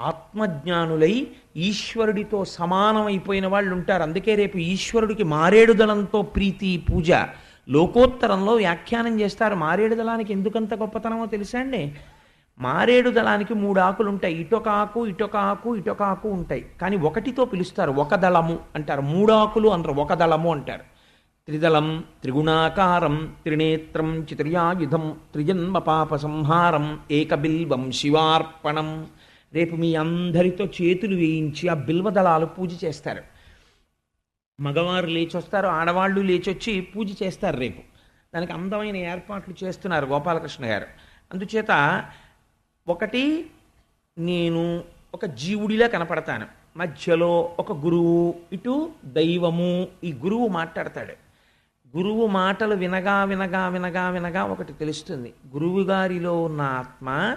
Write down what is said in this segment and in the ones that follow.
ఆత్మజ్ఞానులై ఈశ్వరుడితో సమానమైపోయిన వాళ్ళు ఉంటారు అందుకే రేపు ఈశ్వరుడికి మారేడుదలంతో ప్రీతి పూజ. లోకోత్తరంలో వ్యాఖ్యానం చేస్తారు. మారేడుదలానికి ఎందుకంత గొప్పతనమో తెలుసా అండి? మారేడుదలానికి మూడు ఆకులు ఉంటాయి ఇటొక ఆకు ఇటొక ఆకు ఇటొక ఆకు ఉంటాయి. కానీ ఒకటితో పిలుస్తారు. ఒక దళము అంటారు. మూడు ఆకులు అంటారు ఒక దళము అంటారు. త్రిదళం త్రిగుణాకారం త్రినేత్రం చిత్రయాయుధం త్రిజన్మ పాప సంహారం ఏకబిల్వం శివార్పణం రేపు మీ అందరితో చేతులు వేయించి ఆ బిల్వదళాలు పూజ చేస్తారు. మగవారు లేచొస్తారు ఆడవాళ్ళు లేచొచ్చి పూజ చేస్తారు రేపు. దానికి అందమైన ఏర్పాట్లు చేస్తున్నారు గోపాలకృష్ణ గారు. అందుచేత ఒకటి నేను ఒక జీవుడిలా కనపడతాను. మధ్యలో ఒక గురువు ఇటు దైవము ఈ గురువు మాట్లాడతాడు. గురువు మాటలు వినగా వినగా వినగా వినగా ఒకటి తెలుస్తుంది. గురువు గారిలో ఉన్న ఆత్మ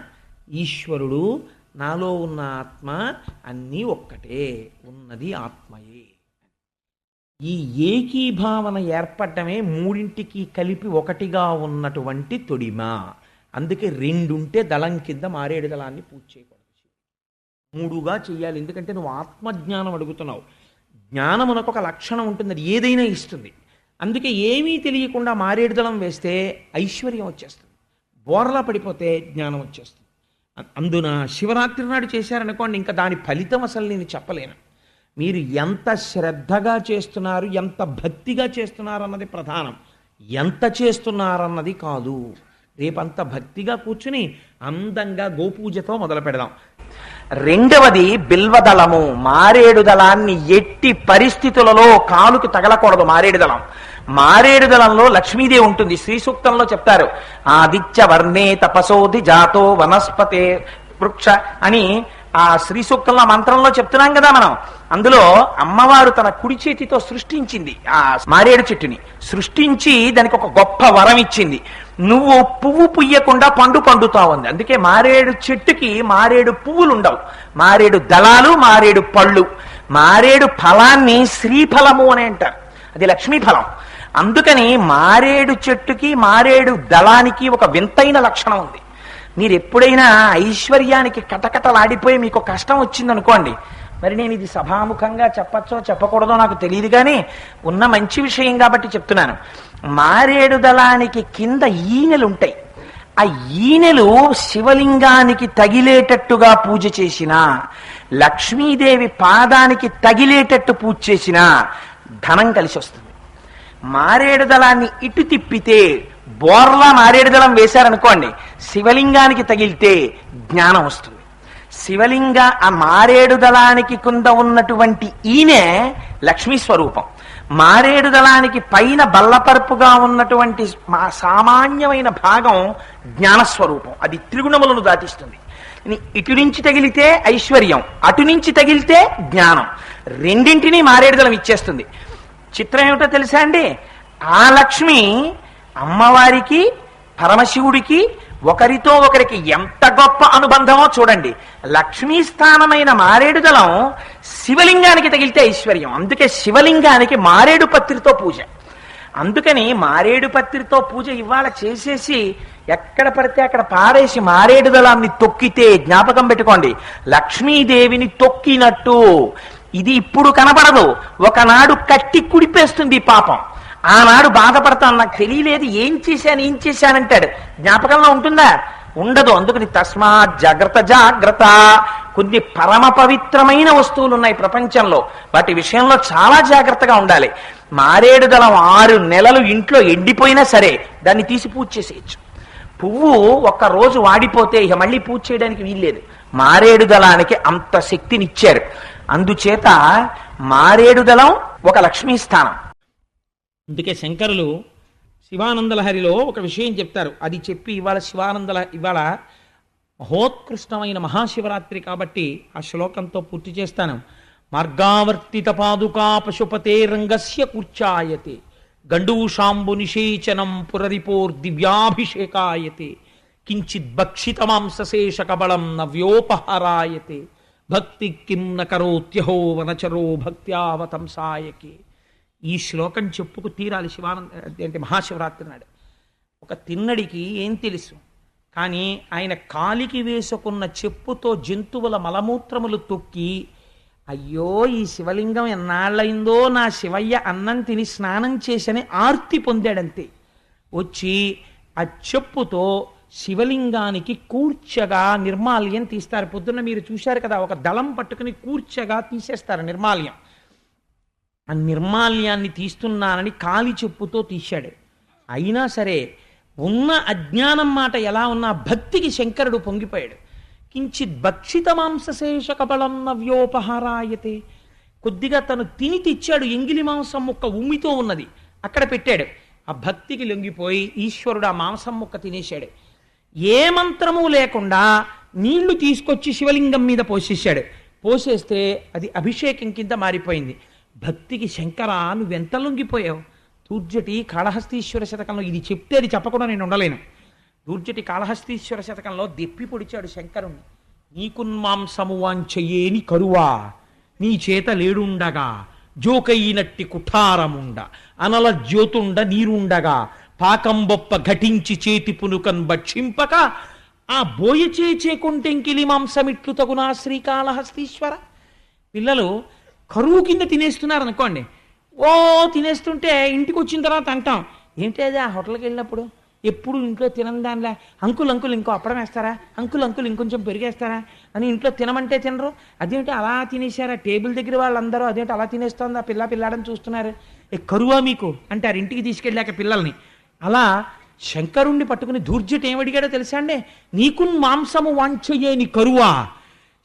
ఈశ్వరుడు నాలో ఉన్న ఆత్మ అన్నీ ఒక్కటే ఉన్నది ఆత్మయే. ఈ ఏకీభావన ఏర్పడటమే మూడింటికి కలిపి ఒకటిగా ఉన్నటువంటి తొడిమ. అందుకే రెండుంటే దళం కింద మారేడు దళాన్ని పూజ చేయకూడదు. మూడుగా చేయాలి ఎందుకంటే నువ్వు ఆత్మజ్ఞానం అడుగుతున్నావు. జ్ఞానమునకు ఒక లక్షణం ఉంటుంది. అది ఏదైనా ఇస్తుంది. అందుకే ఏమీ తెలియకుండా మారేడు దళం వేస్తే ఐశ్వర్యం వచ్చేస్తుంది. బోర్లా పడిపోతే జ్ఞానం వచ్చేస్తుంది. అందున శివరాత్రి నాడు చేశారనుకోండి ఇంకా దాని ఫలితం అసలు నేను చెప్పలేను. మీరు ఎంత శ్రద్ధగా చేస్తున్నారు ఎంత భక్తిగా చేస్తున్నారు అన్నది ప్రధానం. ఎంత చేస్తున్నారన్నది కాదు. రేపంత భక్తిగా కూర్చుని అందంగా గోపూజతో మొదలు పెడదాం. రెండవది బిల్వదళము. మారేడు దళాన్ని ఎట్టి పరిస్థితులలో కాలుకి తగలకూడదు మారేడు దళం. మారేడు దళంలో లక్ష్మీదేవి ఉంటుంది శ్రీ సూక్తంలో చెప్తారు. ఆదిత్య వర్ణే తపసోధి జాతో వనస్పతే వృక్ష అని ఆ శ్రీ సూక్తంలో మంత్రంలో చెప్తున్నాం కదా మనం. అందులో అమ్మవారు తన కుడి చేతితో సృష్టించింది ఆ మారేడు చెట్టుని. సృష్టించి దానికి ఒక గొప్ప వరం ఇచ్చింది. నువ్వు పువ్వు పుయ్యకుండా పండు పండుతా ఉంది అందుకే మారేడు చెట్టుకి మారేడు పువ్వులు ఉండవు మారేడు దళాలు మారేడు పళ్ళు. మారేడు ఫలాన్ని శ్రీఫలము అని అంటారు. అది లక్ష్మీ ఫలం. అందుకని మారేడు చెట్టుకి మారేడు దళానికి ఒక వింతైన లక్షణం ఉంది. మీరు ఎప్పుడైనా ఐశ్వర్యానికి కటకటలాడిపోయి మీకు కష్టం వచ్చిందనుకోండి మరి నేను ఇది సభాముఖంగా చెప్పచ్చో చెప్పకూడదో నాకు తెలియదు కానీ ఉన్న మంచి విషయం కాబట్టి చెప్తున్నాను. మారేడు దళానికి కింద ఈనెలు ఉంటాయి. ఆ ఈనెలు శివలింగానికి తగిలేటట్టుగా పూజ చేసిన లక్ష్మీదేవి పాదానికి తగిలేటట్టు పూజ చేసిన ధనం కలిసి వస్తుంది. మారేడు దళాన్ని ఇటు తిప్పితే బోర్లా మారేడు దళం వేశారనుకోండి శివలింగానికి తగిలితే జ్ఞానం వస్తుంది. శివలింగ ఆ మారేడు దళానికి కింద ఉన్నటువంటి ఈయనే లక్ష్మీ స్వరూపం. మారేడు దళానికి పైన బల్లపరుపుగా ఉన్నటువంటి మా- సామాన్యమైన భాగం జ్ఞానస్వరూపం. అది త్రిగుణములను దాటిస్తుంది. ఇటు నుంచి తగిలితే ఐశ్వర్యం అటు నుంచి తగిలితే జ్ఞానం. రెండింటినీ మారేడుదలం ఇచ్చేస్తుంది. చిత్రం ఏమిటో తెలుసా అండి? ఆ లక్ష్మి అమ్మవారికి పరమశివుడికి ఒకరితో ఒకరికి ఎంత గొప్ప అనుబంధమో చూడండి. లక్ష్మీ స్థానమైన మారేడుదలం శివలింగానికి తగిలితే ఐశ్వర్యం. అందుకే శివలింగానికి మారేడు పత్రితో పూజ. అందుకని మారేడు పత్రితో పూజ ఇవాళ చేసేసి ఎక్కడ పడితే అక్కడ పారేసి మారేడు దళాన్ని తొక్కితే జ్ఞాపకం పెట్టుకోండి. లక్ష్మీదేవిని తొక్కినట్టు. ఇది ఇప్పుడు కనబడదు ఒకనాడు కట్టి కుడిపేస్తుంది పాపం. ఆనాడు బాధపడతాను నాకు తెలియలేదు ఏం చేశాను ఏం చేశానంటాడు. జ్ఞాపకంలో ఉంటుందా? ఉండదు అందుకని తస్మాత్ జాగ్రత్త జాగ్రత్త. కొన్ని పరమ పవిత్రమైన వస్తువులు ఉన్నాయి ప్రపంచంలో. వాటి విషయంలో చాలా జాగ్రత్తగా ఉండాలి. మారేడు దళం ఆరు నెలలు ఇంట్లో ఎండిపోయినా సరే దాన్ని తీసి పూజ చేసేయచ్చు. పువ్వు ఒక్క రోజు వాడిపోతే ఇక మళ్ళీ పూజ చేయడానికి వీల్లేదు. మారేడు దళానికి అంత శక్తినిచ్చారు. అందుచేత మారేడు దళం ఒక లక్ష్మీ స్థానం. అందుకే శంకరులు శివానందలహరిలో ఒక విషయం చెప్తారు. అది చెప్పి ఇవాళ శివానందల ఇవాళ మహోత్కృష్టమైన మహాశివరాత్రి కాబట్టి ఆ శ్లోకంతో పూర్తి చేస్తాను. మార్గావర్తిత పాదుకా పశుపతే రంగస్య కూర్చాయతే గండూషాంబు నిషేచనం పురరిపోర్దివ్యాభిషేకాయతే కించిత్ భక్షిత మాంసశేష కబళం నవ్యోపహారాయతే భక్తి కిం నకరోత్యహో కరోత్యహో వనచరో భక్త్యావతంసాయకే. ఈ శ్లోకం చెప్పుకు తీరాలి శివానంద అంటే మహాశివరాత్రి నాడు. ఒక తిన్నడికి ఏం తెలుసు? కానీ ఆయన కాలికి వేసుకున్న చెప్పుతో జంతువుల మలమూత్రములు తొక్కి అయ్యో ఈ శివలింగం ఎన్నాళ్ళైందో నా శివయ్య అన్నం తిని స్నానం చేసని ఆర్తి పొందాడంతే. వచ్చి ఆ చెప్పుతో శివలింగానికి కూర్చగా నిర్మాల్యం తీస్తారు. పొద్దున్న మీరు చూశారు కదా ఒక దళం పట్టుకుని కూర్చగా తీసేస్తారు నిర్మాల్యం. ఆ నిర్మాల్యాన్ని తీస్తున్నానని కాలి చెప్పుతో తీశాడు. అయినా సరే ఉన్న అజ్ఞానం మాట ఎలా ఉన్నా భక్తికి శంకరుడు పొంగిపోయాడు. కించిత్ భక్షిత మాంసశేష కబలం నవ్యోపహారాయతే కొద్దిగా తను తిని తెచ్చాడు ఎంగిలి మాంసం ముక్క ఉమ్మితో ఉన్నది. అక్కడ పెట్టాడు. ఆ భక్తికి లొంగిపోయి ఈశ్వరుడు ఆ మాంసం ముక్క తినేశాడు. ఏ మంత్రము లేకుండా నీళ్ళు తీసుకొచ్చి శివలింగం మీద పోసేశాడు. పోసేస్తే అది అభిషేకం కింద మారిపోయింది. భక్తికి శంకర నువ్వెంత లొంగిపోయావు? దూర్జటి కాళహస్తీశ్వర శతకంలో ఇది చెప్తే అది చెప్పకుండా నేను ఉండలేను. దూర్జటి కాళహస్తీశ్వర శతకంలో దెప్పి పొడిచాడు శంకరుణ్ణి. నీకున్మాంసము వాంచయేని కరువా నీ చేత లేడుండగా జోకయినట్టి కుఠారముండ అనల జ్యోతుండ నీరుండగా పాకంబొప్ప ఘటించి చేతి పునుకన్ భక్షింపక ఆ బోయ చేచే కొంటెంకిలి మాంసమిట్లు తగునా శ్రీకాళహస్తీశ్వర. పిల్లలు కరువు కింద తినేస్తున్నారు అనుకోండి ఓ తినేస్తుంటే ఇంటికి వచ్చిన తర్వాత అంటాం ఏంటి అది ఆ హోటల్కి వెళ్ళినప్పుడు? ఎప్పుడు ఇంట్లో తినందానిలా? అంకుల్ అంకుల్ ఇంకో అప్పడం వేస్తారా? అంకుల్ అంకుల్ ఇంకొంచెం పెరిగేస్తారా? అని ఇంట్లో తినమంటే తినరు. అదేంటి అలా తినేశారా? టేబుల్ దగ్గర వాళ్ళందరూ అదేంటి అలా తినేస్తోంది? ఆ పిల్ల పిల్లాడని చూస్తున్నారు. ఏ కరువా మీకు? అంటారు ఇంటికి తీసుకెళ్ళాక పిల్లల్ని. అలా శంకరుణ్ణి పట్టుకుని దూర్జట ఏమడిగాడో తెలుసా అండి? నీకు మాంసము వాంఛయేని కరువా.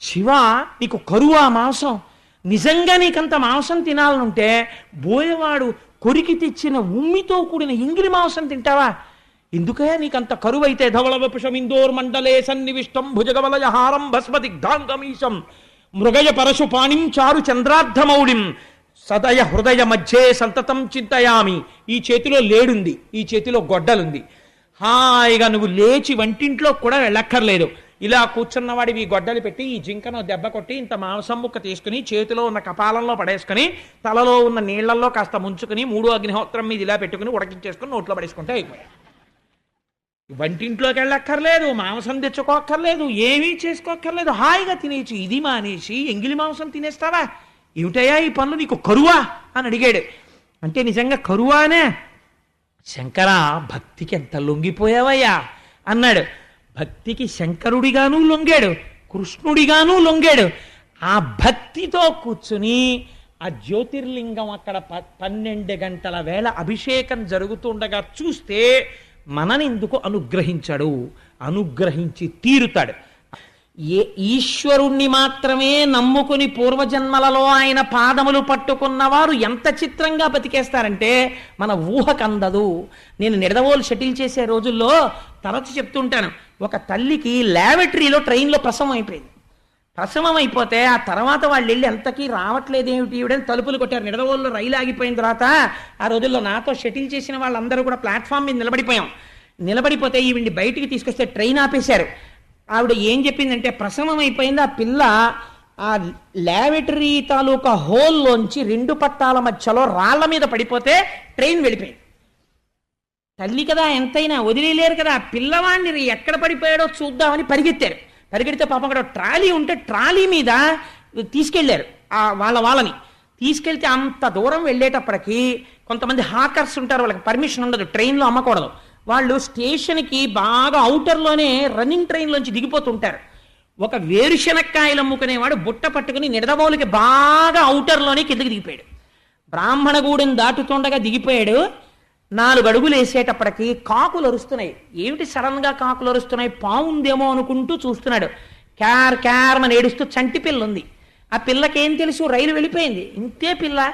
శివ నీకు కరువా మాంసం. నిజంగా నీకంత మాంసం తినాలనుంటే బోయవాడు కొరికి తెచ్చిన ఉమ్మితో కూడిన ఇంగిలి మాంసం తింటావా? ఎందుకే నీకంత కరువైతే? ధవళ వపుషమిందోర్ మండలే సన్నివిష్టం భుజగవలయ హారం భస్మదిగ్ధాంగమీశం మృగయ పరశు పాణిం చారు చంద్రార్ధమౌళిం. సదయ హృదయ మధ్యే సంతతం చింతయామి. ఈ చేతిలో లేడుంది. ఈ చేతిలో గొడ్డలుంది. హాయిగా నువ్వు లేచి వంటింట్లో కూడా వెళ్ళక్కర్లేదు. ఇలా కూర్చున్నవాడివి ఈ గొడ్డలు పెట్టి ఈ జింకను దెబ్బ కొట్టి ఇంత మాంసం ముక్క తీసుకుని చేతిలో ఉన్న కపాలంలో పడేసుకుని తలలో ఉన్న నీళ్ళలో కాస్త ముంచుకుని మూడో అగ్నిహోత్రం మీద ఇలా పెట్టుకుని ఉడకించేసుకుని నోట్లో పడేసుకుంటే అయిపోయాయి. వంటింట్లోకి వెళ్ళక్కర్లేదు మాంసం తెచ్చుకోక్కర్లేదు ఏమీ చేసుకోక్కర్లేదు హాయిగా తినేసి ఇది మానేసి ఎంగిలి మాంసం తినేస్తావా? ఏమిటయ్యా ఈ పనులు? నీకు కరువా? అని అడిగాడు. అంటే నిజంగా కరువానే? శంకర భక్తికి ఎంత లొంగిపోయావయ్యా? అన్నాడు. భక్తికి శంకరుడిగాను లొంగాడు కృష్ణుడిగాను లొంగాడు. ఆ భక్తితో కూర్చుని ఆ జ్యోతిర్లింగం అక్కడ ప- పన్నెండు గంటల వేళ అభిషేకం జరుగుతుండగా చూస్తే మనని ఎందుకు అనుగ్రహించాడు అనుగ్రహించి తీరుతాడు. ఏ ఈశ్వరుణ్ణి మాత్రమే నమ్ముకుని పూర్వజన్మలలో ఆయన పాదములు పట్టుకున్నవారు ఎంత చిత్రంగా బతికేస్తారంటే మన ఊహకందదు నేను నిడదవోలు షటిల్ చేసే రోజుల్లో తరచు చెప్తుంటాను ఒక తల్లికి ల్యాబొటరీలో ట్రైన్లో ప్రసవం అయిపోయింది. ప్రసవం అయిపోతే ఆ తర్వాత వాళ్ళు వెళ్ళి ఎంతకీ రావట్లేదేమిటి? ఈవిడని తలుపులు కొట్టారు. నిడదవోళ్ళు రైలు ఆగిపోయిన తర్వాత ఆ రోజుల్లో నాతో షటిల్ చేసిన వాళ్ళందరూ కూడా ప్లాట్ఫామ్ మీద నిలబడిపోయాం. నిలబడిపోతే ఈవిడ్ని బయటికి తీసుకొస్తే ట్రైన్ ఆపేశారు. ఆవిడ ఏం చెప్పిందంటే ప్రసవం అయిపోయింది ఆ పిల్ల ఆ ల్యాబొటరీ తాలూకా హోల్లోంచి రెండు పట్టాల మధ్యలో రాళ్ళ మీద పడిపోతే ట్రైన్ వెళ్ళిపోయింది. తల్లి కదా ఎంతైనా వదిలేలేరు కదా ఆ పిల్లవాడిని ఎక్కడ పడిపోయాడో చూద్దామని పరిగెత్తారు. పరిగెడితే పాపం అక్కడ ట్రాలీ ఉంటే ట్రాలీ మీద తీసుకెళ్ళారు ఆ వాళ్ళ వాళ్ళని. తీసుకెళ్తే అంత దూరం వెళ్ళేటప్పటికి కొంతమంది హాకర్స్ ఉంటారు వాళ్ళకి పర్మిషన్ ఉండదు ట్రైన్లో అమ్మకూడదు. వాళ్ళు స్టేషన్కి బాగా అవుటర్లోనే రన్నింగ్ ట్రైన్లోంచి దిగిపోతుంటారు. ఒక వేరుశనక్కాయలు అమ్ముకునేవాడు బుట్ట పట్టుకుని నిడదవోలికి బాగా అవుటర్లోనే కిందకి దిగిపోయాడు. బ్రాహ్మణగూడెం దాటుతుండగా దిగిపోయాడు. నాలుగు అడుగులు వేసేటప్పటికి కాకులు అరుస్తున్నాయి. ఏమిటి సడన్గా కాకులు అరుస్తున్నాయి? పావుందేమో అనుకుంటూ చూస్తున్నాడు. క్యార్ క్యార్ అని ఏడుస్తూ చంటి పిల్ల ఉంది ఆ పిల్లకేం తెలుసు? రైలు వెళ్ళిపోయింది. ఇంతే పిల్ల.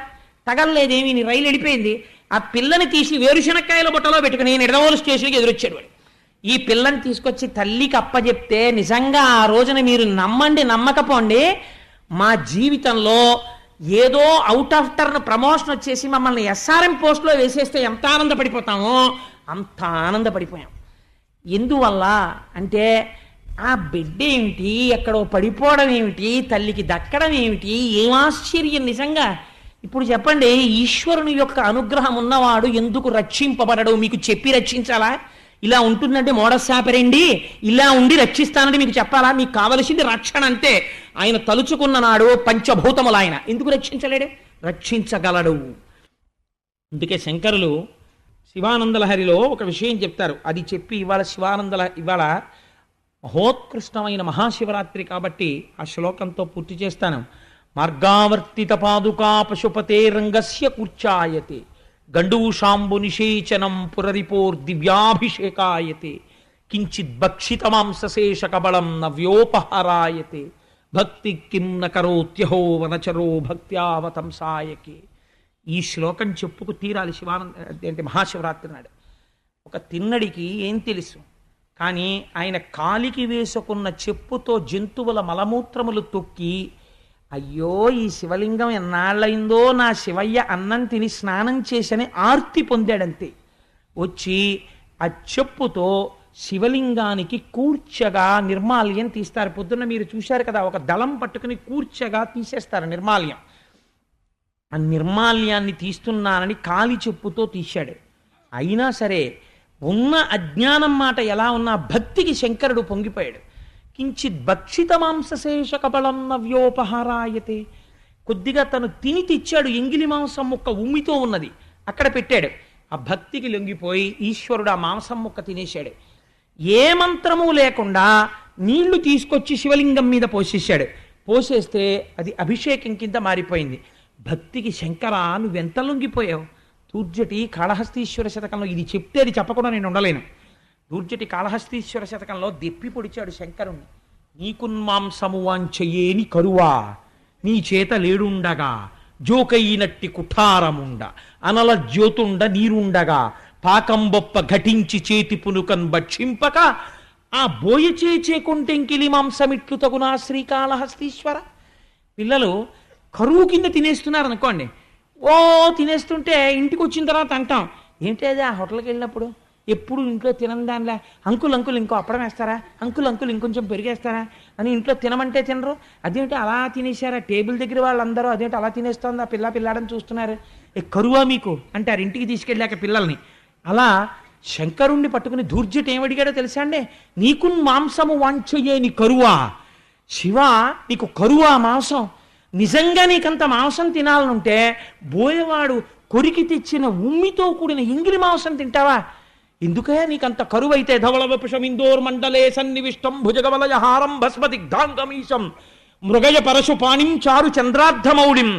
తగలలేదేమి? నీ రైలు వెళ్ళిపోయింది. ఆ పిల్లని తీసి వేరుశనక్కాయల బుట్టలో పెట్టుకుని నిడదవోలు స్టేషన్కి ఎదురొచ్చాడు వాడు. ఈ పిల్లని తీసుకొచ్చి తల్లికి అప్పచెప్తే నిజంగా ఆ రోజున మీరు నమ్మండి నమ్మకపోండి మా జీవితంలో ఏదో అవుట్ ఆఫ్ టర్న్ ప్రమోషన్ వచ్చేసి మమ్మల్ని ఎస్ఆర్ఎం పోస్ట్లో వేసేస్తే ఎంత ఆనందపడిపోతామో అంత ఆనందపడిపోయాం. ఎందువల్ల అంటే ఆ బిడ్డ ఏమిటి ఎక్కడో పడిపోవడం ఏమిటి తల్లికి దక్కడం ఏమిటి ఏం ఆశ్చర్యం నిజంగా. ఇప్పుడు చెప్పండి ఈశ్వరుని యొక్క అనుగ్రహం ఉన్నవాడు ఎందుకు రక్షింపబడడు? మీకు చెప్పి రక్షించాలా? ఇలా ఉంటుందంటే మోడస్ ఇలా ఉండి రక్షిస్తానని మీకు చెప్పాలా? మీకు కావలసింది రక్షణ అంతే. ఆయన తలుచుకున్న నాడు పంచభూతములు ఆయన. ఎందుకు రక్షించలేడు? రక్షించగలడు. అందుకే శంకరులు శివానందలహరిలో ఒక విషయం చెప్తారు. అది చెప్పి ఇవాళ శివానందల ఇవాళ మహోత్కృష్టమైన మహాశివరాత్రి కాబట్టి ఆ శ్లోకంతో పూర్తి చేస్తాను. మార్గావర్తిత పాదుకా పశుపతే రంగస్య కూర్చాయతే. గండూషాంబు నిషేచనం పురరిపోర్ దివ్యాభిషేకాయతే కించిత్ భక్షిత మాంసశేష కబళం నవ్యోపహరాయతే భక్తి కిం కరోత్యహో వనచరో భక్త్యావతంసాయకే ఈ శ్లోకం చెప్పుకు తీరాలి శివానంద అంటే మహాశివరాత్రి నాడు. ఒక తిన్నడికి ఏం తెలుసు? కానీ ఆయన కాలికి వేసుకున్న చెప్పుతో జంతువుల మలమూత్రములు తొక్కి అయ్యో ఈ శివలింగం ఎన్నాళ్ళయిందో నా శివయ్య అన్నం తిని స్నానం చేసని ఆర్తి పొందాడంతే. వచ్చి ఆ చెప్పుతో శివలింగానికి కూర్చగా నిర్మాల్యం తీస్తారు. పొద్దున్న మీరు చూశారు కదా ఒక దళం పట్టుకుని కూర్చగా తీసేస్తారు నిర్మాల్యం. ఆ నిర్మాల్యాన్ని తీస్తున్నానని కాలి చెప్పుతో తీశాడు. అయినా సరే ఉన్న అజ్ఞానం మాట ఎలా ఉన్నా భక్తికి శంకరుడు పొంగిపోయాడు. కించిత్ భక్షిత మాంసశేష కబళం నవ్యోపహారాయతే కొద్దిగా తను తిని తెచ్చాడు ఎంగిలి మాంసం ముక్క ఉమ్మితో ఉన్నది. అక్కడ పెట్టాడు. ఆ భక్తికి లొంగిపోయి ఈశ్వరుడు ఆ మాంసం ముక్క తినేశాడు. ఏ మంత్రము లేకుండా నీళ్ళు తీసుకొచ్చి శివలింగం మీద పోసేశాడు. పోసేస్తే అది అభిషేకం కింద మారిపోయింది. భక్తికి శంకర నువ్వెంత లొంగిపోయావు? తూర్జటి కాళహస్తీశ్వర శతకంలో ఇది చెప్తే అది చెప్పకుండా నేను ఉండలేను. దూర్జటి కాళహస్తీశ్వర శతకంలో దెప్పి పొడిచాడు శంకరుణ్ణి. నీకున్మాంసము వాంచయేని కరువా నీ చేత లేడుండగా జోకయినట్టి కుఠారముండ అనల జ్యోతుండ నీరుండగా పాకంబొప్ప ఘటించి చేతి పునుకన్ భక్షింపక ఆ బోయచే చేకుంటెంకిలి మాంసమిట్లు తగునా శ్రీకాళహస్తీశ్వర. పిల్లలు కరువు కింద తినేస్తున్నారు అనుకోండి ఓ తినేస్తుంటే ఇంటికి వచ్చిన తర్వాత అంటాం ఏంటి అది ఆ హోటల్కి వెళ్ళినప్పుడు ఎప్పుడు ఇంట్లో తినని దానిలా అంకుల్ అంకుల్ ఇంకో అప్పడం వేస్తారా? అంకుల్ అంకుల్ ఇంకొంచెం పెరిగేస్తారా? అని ఇంట్లో తినమంటే తినరు. అదేంటి అలా తినేశారా? టేబుల్ దగ్గర వాళ్ళందరూ అదేంటి అలా తినేస్తోంది? ఆ పిల్ల పిల్లాడని చూస్తున్నారు. ఏ కరువా మీకు? అంటారు ఇంటికి తీసుకెళ్ళాక పిల్లల్ని. అలా శంకరుణ్ణి పట్టుకుని దూర్జట ఏమడిగాడో తెలుసా అండి? నీకు మాంసము వాంఛయేని కరువా. శివ నీకు కరువా మాంసం. నిజంగా నీకంత మాంసం తినాలనుంటే బోయవాడు కొరికి తెచ్చిన ఉమ్మితో కూడిన ఇంగిలి మాంసం తింటావా? ఎందుకే నీకంత కరువైతే ధవళ వపుషమిందోర్ మండలే సన్నివిష్టం భుజగవలయ హారం భస్మదిగ్ధాంగమీశం మృగయ పరశు పాణిం చారు చంద్రార్ధమౌళిం.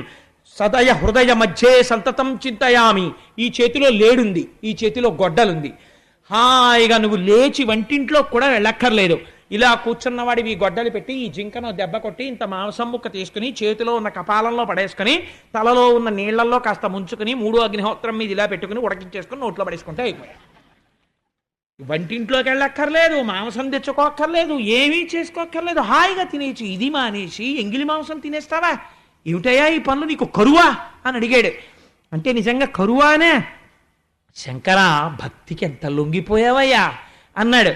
సదయ హృదయ మధ్యే సంతతం చింతయామి. ఈ చేతిలో లేడుంది ఈ చేతిలో గొడ్డలుంది. హాయిగా నువ్వు లేచి వంటింట్లో కూడా వెళ్ళక్కర్లేదు. ఇలా కూర్చున్నవాడి ఈ గొడ్డలు పెట్టి ఈ జింకను దెబ్బ కొట్టి ఇంత మాంసం ముక్క తీసుకుని చేతిలో ఉన్న కపాలంలో పడేసుకుని తలలో ఉన్న నీళ్ళల్లో కాస్త ముంచుకుని మూడు అగ్నిహోత్రం మీద ఇలా పెట్టుకుని ఉడకించేసుకుని నోట్లో పడేసుకుంటే అయిపోయాయి. వంటింట్లోకి వెళ్ళక్కర్లేదు మాంసం తెచ్చుకోక్కర్లేదు ఏమీ చేసుకోక్కర్లేదు. హాయిగా తినేసి ఇది మానేసి ఎంగిలి మాంసం తినేస్తావా? ఏమిటయ్యా ఈ పనులు? నీకు కరువా? అని అడిగాడు. అంటే నిజంగా కరువానే? శంకర భక్తికి ఎంత లొంగిపోయావయ్యా? అన్నాడు.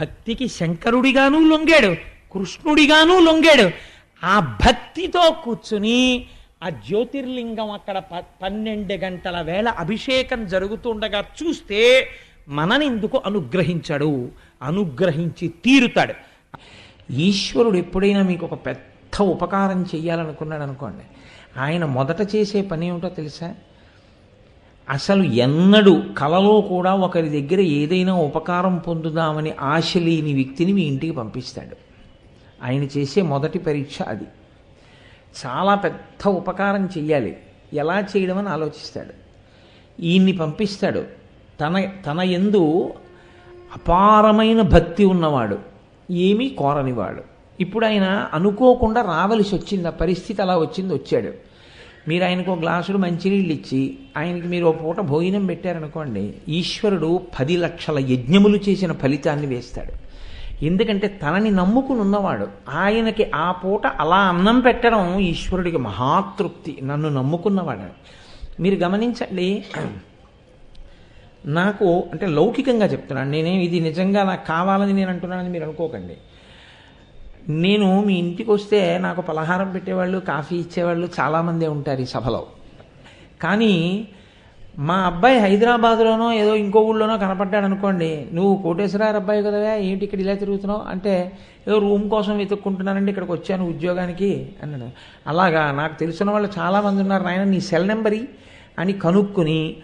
భక్తికి శంకరుడిగాను లొంగాడు కృష్ణుడిగాను లొంగాడు. ఆ భక్తితో కూర్చుని ఆ జ్యోతిర్లింగం అక్కడ ప- పన్నెండు గంటల వేళ అభిషేకం జరుగుతుండగా చూస్తే మననెందుకు అనుగ్రహించడు? అనుగ్రహించి తీరుతాడు. ఈశ్వరుడు ఎప్పుడైనా మీకు ఒక పెద్ద ఉపకారం చేయాలనుకున్నాడు అనుకోండి. ఆయన మొదట చేసే పని ఏమిటో తెలుసా? అసలు ఎన్నడూ కలలో కూడా ఒకరి దగ్గర ఏదైనా ఉపకారం పొందుదామని ఆశ లేని వ్యక్తిని మీ ఇంటికి పంపిస్తాడు. ఆయన చేసే మొదటి పరీక్ష అది. చాలా పెద్ద ఉపకారం చెయ్యాలి. ఎలా చేయడం అని ఆలోచిస్తాడు. ఈయన్ని పంపిస్తాడు. తన తన ఎందు అపారమైన భక్తి ఉన్నవాడు ఏమీ కోరనివాడు. ఇప్పుడు ఆయన అనుకోకుండా రావలసి వచ్చింది ఆ పరిస్థితి అలా వచ్చింది వచ్చాడు. మీరు ఆయనకు ఒక గ్లాసుడు మంచినీళ్ళు ఇచ్చి ఆయనకి మీరు ఒక పూట భోజనం పెట్టారనుకోండి ఈశ్వరుడు పది లక్షల యజ్ఞములు చేసిన ఫలితాన్ని వేస్తాడు. ఎందుకంటే తనని నమ్ముకుని ఉన్నవాడు ఆయనకి ఆ పూట అలా అన్నం పెట్టడం ఈశ్వరుడికి మహాతృప్తి నన్ను నమ్ముకున్నవాడు. మీరు గమనించండి నాకు అంటే లౌకికంగా చెప్తున్నాను. నేనేం ఇది నిజంగా నాకు కావాలని నేను అంటున్నానని మీరు అనుకోకండి. నేను మీ ఇంటికి వస్తే నాకు పలహారం పెట్టేవాళ్ళు కాఫీ ఇచ్చేవాళ్ళు చాలామందే ఉంటారు ఈ సభలో. కానీ మా అబ్బాయి హైదరాబాద్లోనో ఏదో ఇంకో ఊళ్ళోనో కనపడ్డాడు అనుకోండి నువ్వు కోటేశ్వరారు అబ్బాయి కదవా ఏంటి ఇక్కడ ఇలా తిరుగుతున్నావు? అంటే ఏదో రూమ్ కోసం వెతుక్కుంటున్నానండి ఇక్కడికి వచ్చాను ఉద్యోగానికి అన్నాడు. అలాగా నాకు తెలిసిన వాళ్ళు చాలామంది ఉన్నారు. నాయన నీ సెల్ నెంబరి అని కనుక్కుని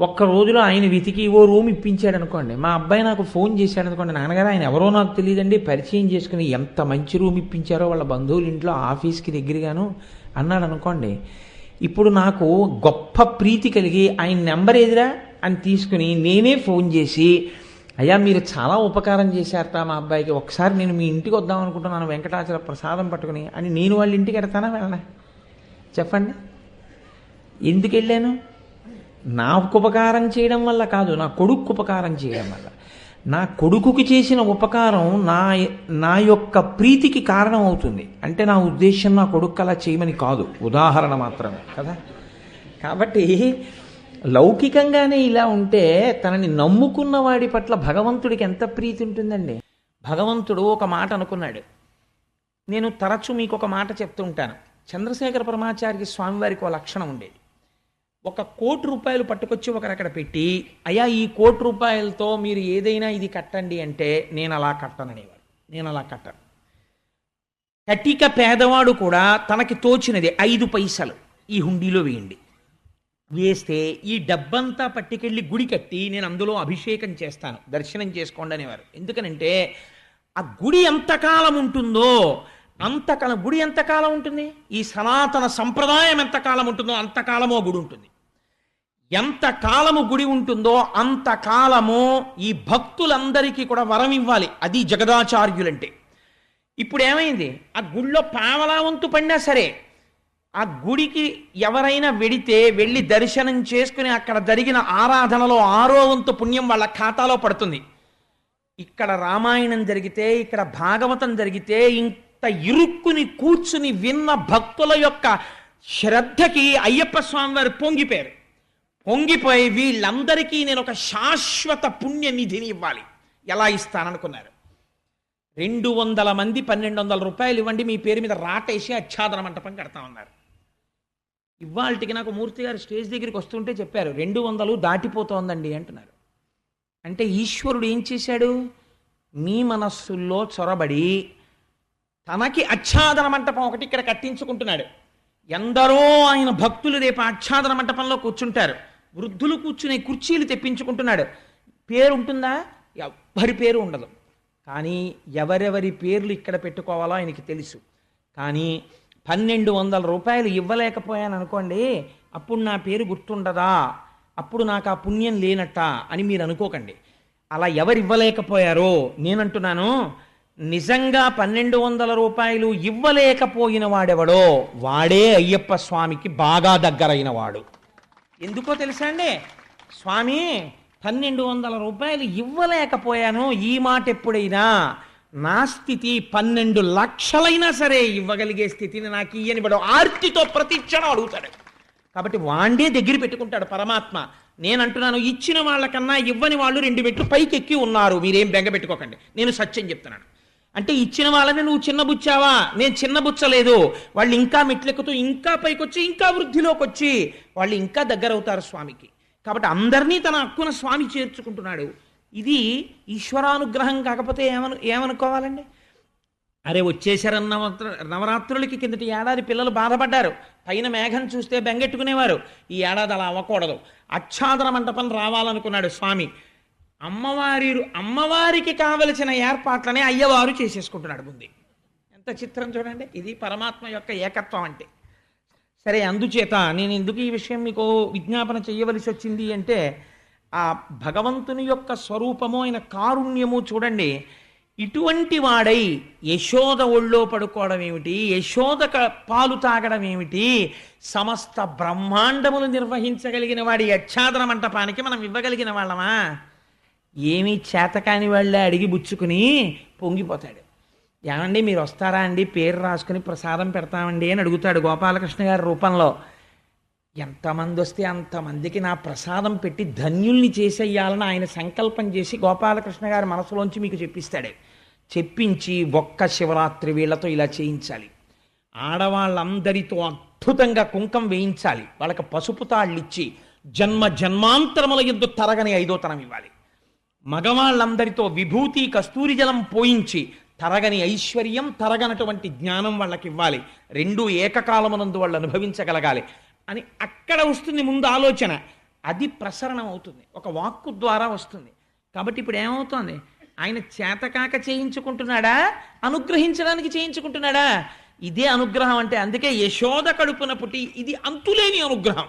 ఒక్క రోజులో ఆయన వెతికి ఓ రూమ్ ఇప్పించాడు అనుకోండి మా అబ్బాయి నాకు ఫోన్ చేశాడు అనుకోండి నాన్నగారు ఆయన ఎవరో నాకు తెలియదండి. పరిచయం చేసుకుని ఎంత మంచి రూమ్ ఇప్పించారో వాళ్ళ బంధువుల ఇంట్లో ఆఫీస్కి దగ్గరగాను అన్నాడు అనుకోండి ఇప్పుడు నాకు గొప్ప ప్రీతి కలిగి ఆయన నెంబర్ ఏదిరా అని తీసుకుని నేనే ఫోన్ చేసి అయ్యా మీరు చాలా ఉపకారం చేశారట మా అబ్బాయికి. ఒకసారి నేను మీ ఇంటికి వద్దాం అనుకుంటున్నాను వెంకటాచల ప్రసాదం పట్టుకుని. అని నేను వాళ్ళ ఇంటికి వెడతానా వెళ్ళనా? చెప్పండి. ఎందుకు వెళ్ళాను? నాకు ఉపకారం చేయడం వల్ల కాదు నా కొడుకు ఉపకారం చేయడం వల్ల. నా కొడుకుకి చేసిన ఉపకారం నా నా యొక్క ప్రీతికి కారణం అవుతుంది అంటే నా ఉద్దేశం నా కొడుకు అలా చేయమని కాదు. ఉదాహరణ మాత్రమే కదా? కాబట్టి లౌకికంగానే ఇలా ఉంటే తనని నమ్ముకున్న వాడి పట్ల భగవంతుడికి ఎంత ప్రీతి ఉంటుందండి? భగవంతుడు ఒక మాట అనుకున్నాడు. నేను తరచూ మీకు ఒక మాట చెప్తూ ఉంటాను. చంద్రశేఖర పరమాచార్య స్వామివారికి ఒక లక్షణం ఉండేది. ఒక కోటి రూపాయలు పట్టుకొచ్చి ఒకరు అక్కడ పెట్టి అయ్యా ఈ కోటి రూపాయలతో మీరు ఏదైనా ఇది కట్టండి అంటే నేను అలా కట్టననేవాడు నేను అలా కట్టను. కటిక పేదవాడు కూడా తనకి తోచినది ఐదు పైసలు ఈ హుండీలో వేయండి. వేస్తే ఈ డబ్బంతా పట్టుకెళ్ళి గుడి కట్టి నేను అందులో అభిషేకం చేస్తాను దర్శనం చేసుకోండి అనేవారు. ఎందుకనంటే ఆ గుడి ఎంతకాలం ఉంటుందో అంతకాలం గుడి ఎంతకాలం ఉంటుంది? ఈ సనాతన సంప్రదాయం ఎంతకాలం ఉంటుందో అంతకాలమో గుడి ఉంటుంది. ఎంత కాలము గుడి ఉంటుందో అంత కాలము ఈ భక్తులందరికీ కూడా వరం ఇవ్వాలి. అది జగదాచార్యులంటే. ఇప్పుడు ఏమైంది ఆ గుడిలో పావలా వంతు పడినా సరే ఆ గుడికి ఎవరైనా వెడితే వెళ్ళి దర్శనం చేసుకుని అక్కడ జరిగిన ఆరాధనలో ఆరో వంతు పుణ్యం వాళ్ళ ఖాతాలో పడుతుంది. ఇక్కడ రామాయణం జరిగితే ఇక్కడ భాగవతం జరిగితే ఇంత ఇరుక్కుని కూర్చుని విన్న భక్తుల యొక్క శ్రద్ధకి అయ్యప్ప స్వామి వారు పొంగిపోయారు. పొంగిపోయి వీళ్ళందరికీ నేను ఒక శాశ్వత పుణ్య నిధిని ఇవ్వాలి. ఎలా ఇస్తాననుకున్నారు? రెండు వందల మంది పన్నెండు వందల రూపాయలు ఇవ్వండి మీ పేరు మీద రాటేసి ఆచ్ఛాదన మంటపం కడతా ఉన్నారు. ఇవాళకి నాకు మూర్తి గారు స్టేజ్ దగ్గరికి వస్తుంటే చెప్పారు రెండు వందలు దాటిపోతోందండి అంటున్నారు. అంటే ఈశ్వరుడు ఏం చేశాడు? మీ మనస్సుల్లో చొరబడి తనకి ఆచ్ఛాదన మంటపం ఒకటి ఇక్కడ కట్టించుకుంటున్నాడు. ఎందరో ఆయన భక్తులు రేపు ఆచ్ఛాదన మంటపంలో కూర్చుంటారు. వృద్ధులు కూర్చునే కుర్చీలు తెప్పించుకుంటున్నాడు. పేరు ఉంటుందా ఎవరి పేరు ఉండదు. కానీ ఎవరెవరి పేర్లు ఇక్కడ పెట్టుకోవాలో ఆయనకి తెలుసు. కానీ పన్నెండు వందల రూపాయలు ఇవ్వలేకపోయాను అనుకోండి అప్పుడు నా పేరు గుర్తుండదా? అప్పుడు నాకు ఆ పుణ్యం లేనట్ట అని మీరు అనుకోకండి. అలా ఎవరు ఇవ్వలేకపోయారో నేనంటున్నాను నిజంగా పన్నెండు వందల రూపాయలు ఇవ్వలేకపోయిన వాడెవడో వాడే అయ్యప్ప స్వామికి బాగా దగ్గరైన వాడు ఎందుకో తెలుసా అండి? స్వామి పన్నెండు వందల రూపాయలు ఇవ్వలేకపోయాను. ఈ మాట ఎప్పుడైనా నా స్థితి పన్నెండు లక్షలైనా సరే ఇవ్వగలిగే స్థితిని నాకు ఇయ్యని వాడు ఆర్తితో ప్రతిక్షణం అడుగుతాడు. కాబట్టి వాండే దగ్గర పెట్టుకుంటాడు పరమాత్మ. నేను అంటున్నాను ఇచ్చిన వాళ్ళకన్నా ఇవ్వని వాళ్ళు రెండు మెట్లు పైకి ఎక్కి ఉన్నారు. మీరేం బెంగ పెట్టుకోకండి. నేను సత్యం చెప్తున్నాను. అంటే ఇచ్చిన వాళ్ళని నువ్వు చిన్నబుచ్చావా నేను చిన్నబుచ్చలేదు వాళ్ళు ఇంకా మెట్లెక్కుతూ ఇంకా పైకొచ్చి ఇంకా వృద్ధిలోకి వచ్చి వాళ్ళు ఇంకా దగ్గర అవుతారు స్వామికి. కాబట్టి అందరినీ తన హక్కున స్వామి చేర్చుకుంటున్నాడు. ఇది ఈశ్వరానుగ్రహం కాకపోతే ఏమను ఏమనుకోవాలండి? అరే వచ్చేసారన్న నవరాత్రులకి కిందటి ఏడాది పిల్లలు బాధపడ్డారు. పైన మేఘం చూస్తే బెంగెట్టుకునేవారు. ఈ ఏడాది అలా అవ్వకూడదు. అచ్ఛాదన మంటపం రావాలనుకున్నాడు స్వామి. అమ్మవారి అమ్మవారికి కావలసిన ఏర్పాట్లనే అయ్యవారు చేసేసుకుంటున్నాడు ముందు. ఎంత చిత్రం చూడండి. ఇది పరమాత్మ యొక్క ఏకత్వం అంటే. సరే అందుచేత నేను ఎందుకు ఈ విషయం మీకు విజ్ఞాపన చేయవలసి వచ్చింది అంటే ఆ భగవంతుని యొక్క స్వరూపము ఆయన కారుణ్యము చూడండి. ఇటువంటి వాడై యశోద ఒళ్ళో పడుకోవడం ఏమిటి? యశోద పాలు తాగడం ఏమిటి? సమస్త బ్రహ్మాండములు నిర్వహించగలిగిన వాడి యచ్ఛాదన మంటపానికి మనం ఇవ్వగలిగిన వాళ్ళమా? ఏమీ చేతకాని వాళ్ళే అడిగి బుచ్చుకుని పొంగిపోతాడు. ఏమండి మీరు వస్తారా అండి? పేరు రాసుకుని ప్రసాదం పెడతామండి అని అడుగుతాడు గోపాలకృష్ణ గారి రూపంలో. ఎంతమంది వస్తే అంతమందికి నా ప్రసాదం పెట్టి ధన్యుల్ని చేసేయాలని ఆయన సంకల్పం చేసి గోపాలకృష్ణ గారి మనసులోంచి మీకు చెప్పిస్తాడు. చెప్పించి ఒక్క శివరాత్రి వీళ్ళతో ఇలా చేయించాలి. ఆడవాళ్ళందరితో అద్భుతంగా కుంకం వేయించాలి. వాళ్ళకి పసుపు తాళ్ళిచ్చి జన్మ జన్మాంతరముల ఎందు తరగని ఐదోతనం ఇవ్వాలి. మగవాళ్ళందరితో విభూతి కస్తూరి జలం పోయించి తరగని ఐశ్వర్యం తరగనటువంటి జ్ఞానం వాళ్ళకి ఇవ్వాలి రెండు ఏకకాలమునందు వాళ్ళు అనుభవించగలగాలి. అని అక్కడ వస్తుంది ముందు ఆలోచన. అది ప్రసరణం అవుతుంది. ఒక వాక్కు ద్వారా వస్తుంది. కాబట్టి ఇప్పుడు ఏమవుతోంది? ఆయన చేతకాక చేయించుకుంటున్నాడా? అనుగ్రహించడానికి చేయించుకుంటున్నాడా? ఇదే అనుగ్రహం అంటే అందుకే యశోద కడుపున పుట్టి ఇది అంతులేని అనుగ్రహం.